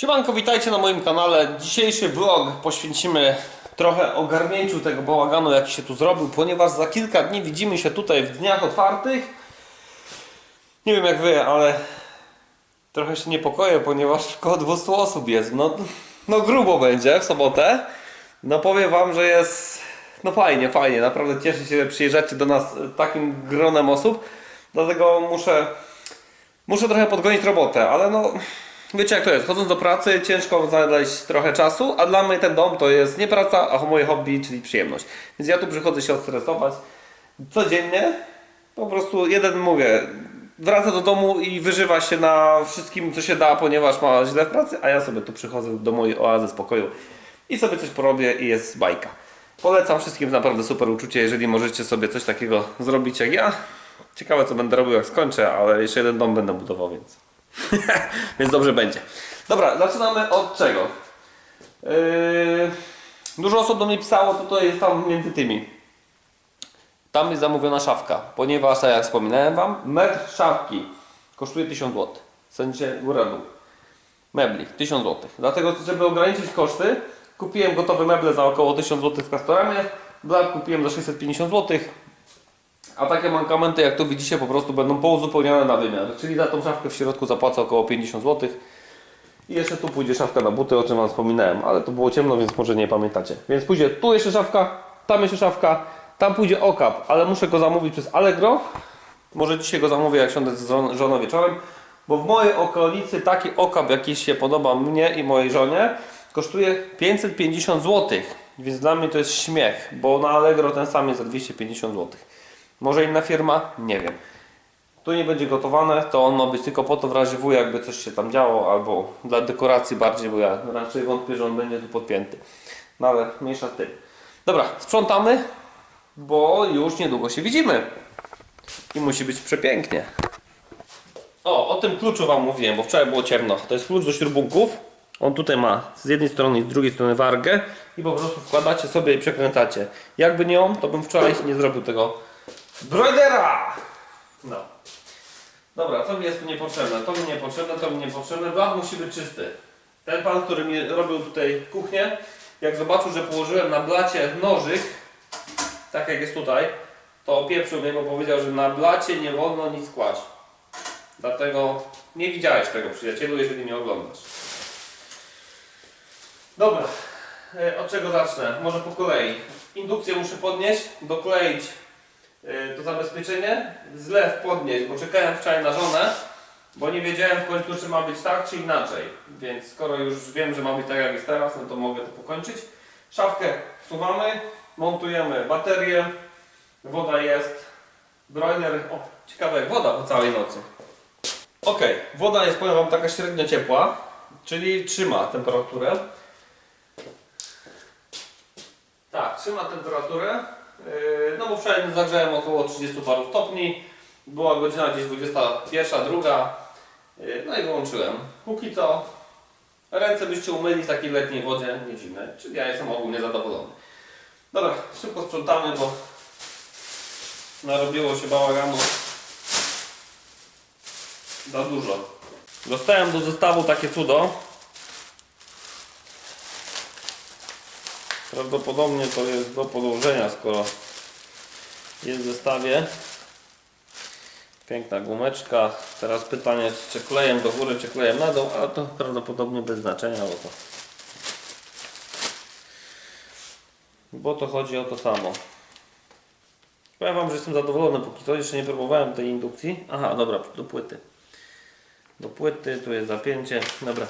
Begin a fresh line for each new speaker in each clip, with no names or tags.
Siemanko, witajcie na moim kanale. Dzisiejszy vlog poświęcimy trochę ogarnięciu tego bałaganu, jaki się tu zrobił, ponieważ za kilka dni widzimy się tutaj w dniach otwartych. Nie wiem jak wy, ale trochę się niepokoję, ponieważ około 200 osób jest. No, no grubo będzie w sobotę. No powiem wam, że jest no fajnie, fajnie. Naprawdę cieszę się, że przyjeżdżacie do nas takim gronem osób. Dlatego muszę Muszę trochę podgonić robotę, ale no wiecie jak to jest. Chodząc do pracy ciężko znaleźć trochę czasu, a dla mnie ten dom to jest nie praca, a moje hobby, czyli przyjemność. Więc ja tu przychodzę się odstresować codziennie. Po prostu jeden mówię, wraca do domu i wyżywa się na wszystkim co się da, ponieważ ma źle w pracy, a ja sobie tu przychodzę do mojej oazy spokoju i sobie coś porobię i jest bajka. Polecam wszystkim naprawdę super uczucie, jeżeli możecie sobie coś takiego zrobić jak ja. Ciekawe co będę robił jak skończę, ale jeszcze jeden dom będę budował, więc więc dobrze będzie. Dobra, zaczynamy od czego? Yy, dużo osób do mnie pisało, to to jest tam między tymi. Tam jest zamówiona szafka, ponieważ tak jak wspominałem Wam, metr szafki kosztuje 1000 zł. W sensie góra dół. Mebli, 1000 zł. Dlatego, żeby ograniczyć koszty, kupiłem gotowe meble za około 1000 zł w Castoramie. Blat kupiłem za 650 zł. A takie mankamenty, jak tu widzicie, po prostu będą pouzupełniane na wymiar. Czyli za tą szafkę w środku zapłacę około 50 zł. I jeszcze tu pójdzie szafka na buty, o czym Wam wspominałem, ale to było ciemno, więc może nie pamiętacie. Więc pójdzie tu jeszcze szafka, tam jeszcze szafka, tam pójdzie okap, ale muszę go zamówić przez Allegro. Może dzisiaj go zamówię, jak siądę z żon- żoną wieczorem, bo w mojej okolicy taki okap, jaki się podoba mnie i mojej żonie, kosztuje 550 zł. Więc dla mnie to jest śmiech, bo na Allegro ten sam jest za 250 zł. Może inna firma? Nie wiem. Tu nie będzie gotowane, to on ma być tylko po to w razie W, jakby coś się tam działo, albo dla dekoracji bardziej, bo ja raczej wątpię, że on będzie tu podpięty. No ale mniejsza z tym. Dobra, sprzątamy, bo już niedługo się widzimy. I musi być przepięknie. O, o tym kluczu Wam mówiłem, bo wczoraj było ciemno. To jest klucz do śrubunków. On tutaj ma z jednej strony i z drugiej strony wargę i po prostu wkładacie sobie i przekręcacie. Jakby nie on, to bym wczoraj nie zrobił tego brojdera. No. Dobra, co mi jest niepotrzebne? To mi niepotrzebne, to mi niepotrzebne. Blat musi być czysty. Ten pan, który mi robił tutaj kuchnię, jak zobaczył, że położyłem na blacie nożyk, tak jak jest tutaj, to opieprzył mnie, bo powiedział, że na blacie nie wolno nic kłaść. Dlatego nie widziałeś tego przyjacielu, jeżeli nie oglądasz. Dobra, e, od czego zacznę? Może po kolei. Indukcję muszę podnieść, dokleić to zabezpieczenie, zlew podnieść, bo czekałem wczoraj na żonę, bo nie wiedziałem w końcu, czy ma być tak, czy inaczej. Więc skoro już wiem, że ma być tak, jak jest teraz, no to mogę to pokończyć. Szafkę wsuwamy, montujemy baterię, woda jest, broiler, o ciekawe woda po całej nocy. Ok, woda jest powiem Wam taka średnio ciepła, czyli trzyma temperaturę. Tak, trzyma temperaturę. Yy, No bo wczoraj zagrzałem około 30 paru stopni. Była godzina gdzieś 21, druga. Yy, No i wyłączyłem. Póki co ręce byście umyli w takiej letniej wodzie, nie zimnej. Czyli ja jestem ogólnie zadowolony. Dobra, szybko sprzątamy, bo narobiło się bałaganu za dużo. Dostałem do zestawu takie cudo. Prawdopodobnie to jest do podłożenia, skoro jest w zestawie. Piękna gumeczka. Teraz pytanie, czy klejem do góry, czy klejem na dół, ale to prawdopodobnie bez znaczenia, bo to, bo to chodzi o to samo. Powiem Wam, że jestem zadowolony póki co, jeszcze nie próbowałem tej indukcji. Aha, dobra, do płyty. Do płyty, tu jest zapięcie, dobra.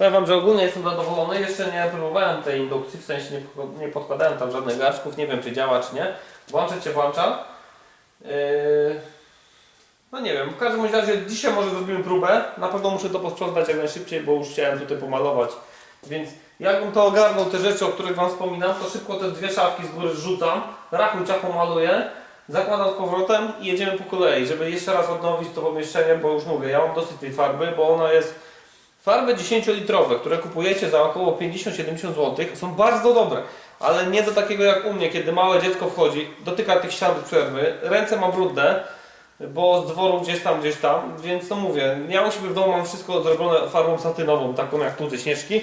Powiem Wam, że ogólnie jestem zadowolony, jeszcze nie próbowałem tej indukcji, w sensie nie, podkład- nie podkładałem tam żadnych gaszków, nie wiem czy działa czy nie. Włączać się włącza. Yy... No nie wiem, w każdym razie dzisiaj może zrobimy próbę. Na pewno muszę to posprzątać jak najszybciej, bo już chciałem tutaj pomalować. Więc jakbym to ogarnął, te rzeczy, o których Wam wspominam, to szybko te dwie szafki z góry rzucam, rachuj ciacho maluję, zakładam z powrotem i jedziemy po kolei, żeby jeszcze raz odnowić to pomieszczenie, bo już mówię, ja mam dosyć tej farby, bo ona jest Farby 10-litrowe, które kupujecie za około 50-70 zł, są bardzo dobre, ale nie do takiego jak u mnie, kiedy małe dziecko wchodzi, dotyka tych ścian bez przerwy, ręce ma brudne, bo z dworu gdzieś tam, gdzieś tam, więc no mówię, ja u siebie w domu mam wszystko zrobione farbą satynową, taką jak tu ze Śnieżki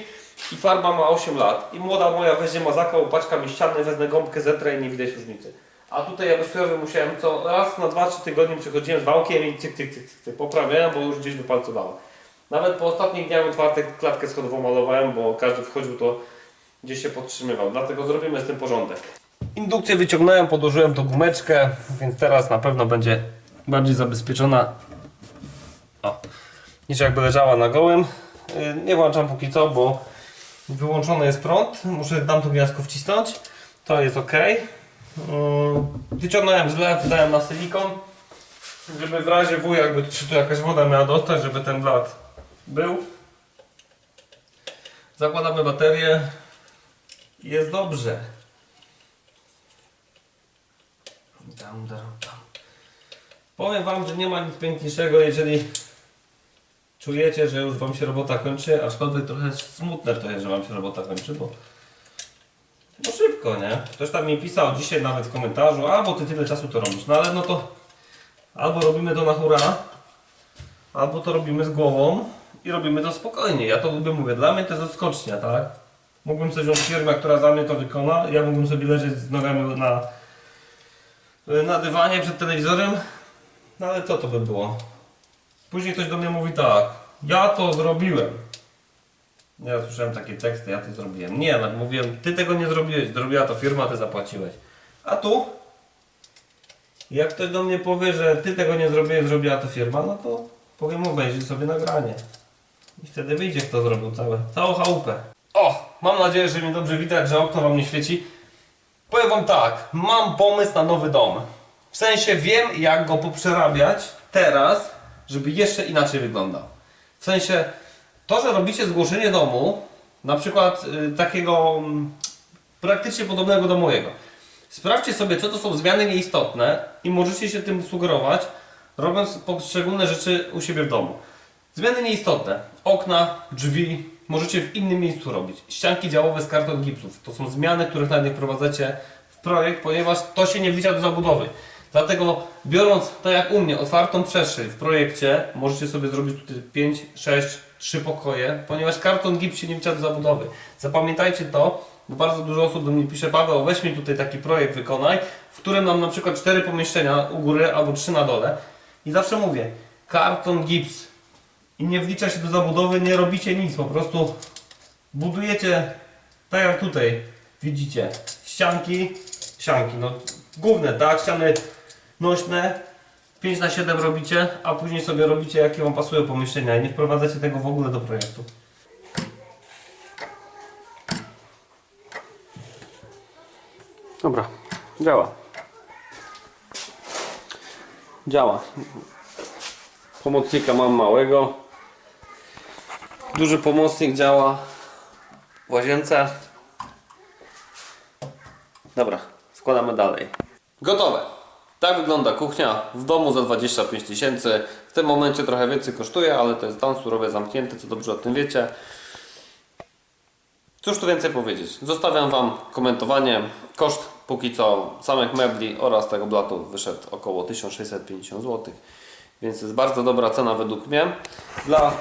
i farba ma 8 lat i młoda moja weźmie mazaka, upaćka mi ściany, wezmę gąbkę, zetrę i nie widać różnicy. A tutaj ja bezpierowy musiałem co raz na 2-3 tygodnie przychodziłem z wałkiem i cyk, cyk, cyk, cyk, cyk poprawiałem, bo już gdzieś wypalcowałem. Nawet po ostatnich dniach otwartych klatkę schodową malowałem, bo każdy wchodził to gdzieś się podtrzymywał. Dlatego zrobimy z tym porządek. Indukcję wyciągnąłem, podłożyłem tą gumeczkę, więc teraz na pewno będzie bardziej zabezpieczona o, niż jakby leżała na gołym. Yy, Nie włączam póki co, bo wyłączony jest prąd. Muszę dam to gniazdko wcisnąć. To jest ok. Wyciągnąłem zlew, dałem na silikon, żeby w razie W, jakby czy tu jakaś woda miała dostać, żeby ten blat był. Zakładamy baterię. Jest dobrze. Dam, dam, dam. Powiem Wam, że nie ma nic piękniejszego, jeżeli czujecie, że już Wam się robota kończy, aczkolwiek trochę smutne to jest, że Wam się robota kończy, bo szybko, nie? Ktoś tam mi pisał dzisiaj nawet w komentarzu, a bo Ty tyle czasu to robisz, no ale no to albo robimy to na hura, albo to robimy z głową i robimy to spokojnie. Ja to lubię, mówię, dla mnie to jest odskocznia, tak? Mógłbym sobie wziąć firmę, która za mnie to wykona, ja mógłbym sobie leżeć z nogami na, na dywanie przed telewizorem, no ale co to by było? Później ktoś do mnie mówi tak, ja to zrobiłem. Ja słyszałem takie teksty, ja to zrobiłem. Nie, no, mówiłem, ty tego nie zrobiłeś, zrobiła to firma, ty zapłaciłeś. A tu? Jak ktoś do mnie powie, że ty tego nie zrobiłeś, zrobiła to firma, no to powiem mu wejrzyj sobie nagranie. I wtedy wyjdzie kto zrobił całe, całą chałupę. O, mam nadzieję, że mnie dobrze widać, że okno wam nie świeci. Powiem wam tak, mam pomysł na nowy dom. W sensie wiem, jak go poprzerabiać teraz, żeby jeszcze inaczej wyglądał. W sensie, to, że robicie zgłoszenie domu, na przykład y, takiego mm, praktycznie podobnego do mojego. Sprawdźcie sobie, co to są zmiany nieistotne i możecie się tym sugerować, robiąc poszczególne rzeczy u siebie w domu. Zmiany nieistotne. Okna, drzwi, możecie w innym miejscu robić. Ścianki działowe z karton gipsów. To są zmiany, których nawet nie wprowadzacie w projekt, ponieważ to się nie wlicza do zabudowy. Dlatego biorąc tak jak u mnie, otwartą przestrzeń w projekcie, możecie sobie zrobić tutaj 5, 6, 3 pokoje, ponieważ karton gips się nie wlicza do zabudowy. Zapamiętajcie to, bo bardzo dużo osób do mnie pisze, Paweł, weź mi tutaj taki projekt wykonaj, w którym mam na przykład 4 pomieszczenia u góry albo 3 na dole. I zawsze mówię, karton gips i nie wlicza się do zabudowy, nie robicie nic, po prostu budujecie tak jak tutaj widzicie, ścianki, ścianki, no główne, tak, ściany nośne, 5 na 7 robicie, a później sobie robicie jakie wam pasują pomieszczenia i nie wprowadzacie tego w ogóle do projektu. Dobra, działa. Działa. Pomocnika mam małego. Duży pomocnik działa w łazience. Dobra, składamy dalej. Gotowe. Tak wygląda kuchnia w domu za 25 tysięcy. W tym momencie trochę więcej kosztuje, ale to jest dom surowie zamknięty, co dobrze o tym wiecie. Cóż tu więcej powiedzieć? Zostawiam Wam komentowanie. Koszt póki co samych mebli oraz tego blatu wyszedł około 1650 zł. Więc jest bardzo dobra cena według mnie. Dla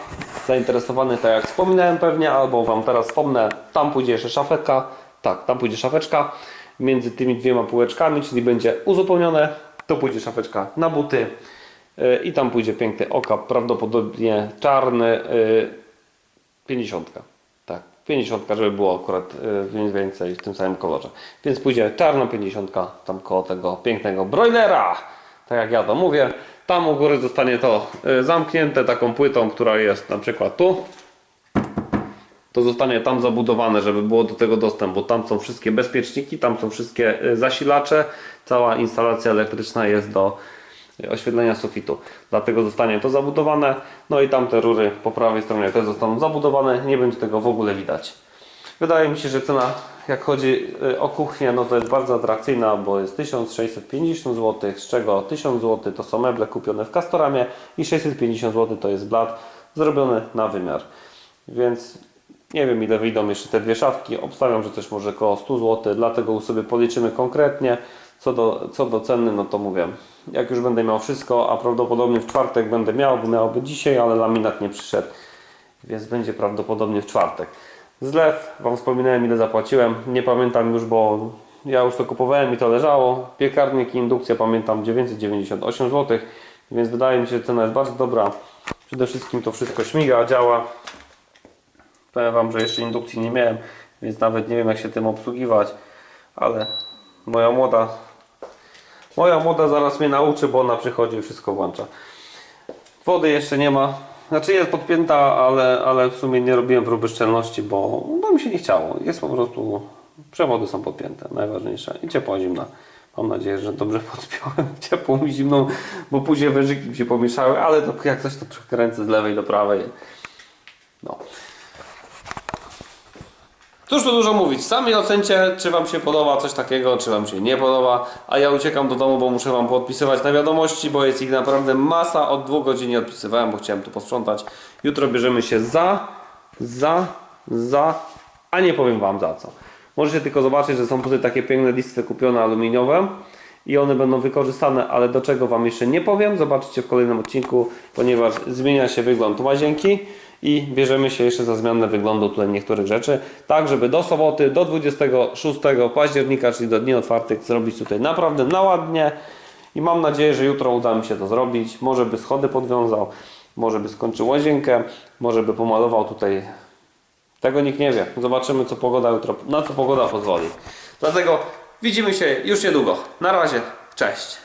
zainteresowanych, tak jak wspominałem pewnie, albo Wam teraz wspomnę, tam pójdzie jeszcze szafetka. Tak, tam pójdzie szafeczka między tymi dwiema półeczkami, czyli będzie uzupełnione. To pójdzie szafeczka na buty. Yy, I tam pójdzie piękny okap, prawdopodobnie czarny. Yy, 50. Tak, 50, żeby było akurat y, mniej więcej w tym samym kolorze. Więc pójdzie czarna 50 tam koło tego pięknego broilera. Tak jak ja to mówię. Tam u góry zostanie to y, zamknięte taką płytą, która jest na przykład tu. To zostanie tam zabudowane, żeby było do tego dostęp, bo tam są wszystkie bezpieczniki, tam są wszystkie y, zasilacze. Cała instalacja elektryczna jest do oświetlenia sufitu. Dlatego zostanie to zabudowane. No i tamte rury po prawej stronie też zostaną zabudowane. Nie będzie tego w ogóle widać. Wydaje mi się, że cena jak chodzi y, o kuchnię, no to jest bardzo atrakcyjna, bo jest 1650 zł, z czego 1000 zł to są meble kupione w Castoramie i 650 zł to jest blat zrobiony na wymiar. Więc nie wiem ile wyjdą jeszcze te dwie szafki. Obstawiam, że coś może około 100 zł, dlatego sobie policzymy konkretnie. Co do, co do ceny, no to mówię, jak już będę miał wszystko, a prawdopodobnie w czwartek będę miał, bo miałoby dzisiaj, ale laminat nie przyszedł, więc będzie prawdopodobnie w czwartek. Zlew, Wam wspominałem ile zapłaciłem, nie pamiętam już, bo ja już to kupowałem i to leżało. Piekarnik i indukcja pamiętam 998 zł, więc wydaje mi się, że cena jest bardzo dobra. Przede wszystkim to wszystko śmiga, działa. Powiem Wam, że jeszcze indukcji nie miałem, więc nawet nie wiem jak się tym obsługiwać, ale moja młoda moja młoda zaraz mnie nauczy, bo ona przychodzi i wszystko włącza. Wody jeszcze nie ma. Znaczy jest podpięta, ale, ale w sumie nie robiłem próby szczelności, bo, bo mi się nie chciało. Jest po prostu, przewody są podpięte, najważniejsze. I ciepła zimna. Mam nadzieję, że dobrze podpiąłem ciepłą i zimną, bo później wężyki mi się pomieszały, ale to jak coś to przekręcę z lewej do prawej. No. Cóż tu dużo mówić, sami ocencie, czy Wam się podoba coś takiego, czy Wam się nie podoba, a ja uciekam do domu, bo muszę Wam podpisywać na wiadomości, bo jest ich naprawdę masa, od dwóch godzin nie odpisywałem, bo chciałem tu posprzątać. Jutro bierzemy się za, za, za, a nie powiem Wam za co. Możecie tylko zobaczyć, że są tutaj takie piękne listwy kupione aluminiowe i one będą wykorzystane, ale do czego Wam jeszcze nie powiem, zobaczycie w kolejnym odcinku, ponieważ zmienia się wygląd łazienki i bierzemy się jeszcze za zmianę wyglądu tutaj niektórych rzeczy, tak żeby do soboty, do 26 października, czyli do dni otwartych zrobić tutaj naprawdę na ładnie i mam nadzieję, że jutro uda mi się to zrobić, może by schody podwiązał, może by skończył łazienkę, może by pomalował tutaj tego nikt nie wie. Zobaczymy, co pogoda jutro, na co pogoda pozwoli. Dlatego widzimy się już niedługo. Na razie, cześć.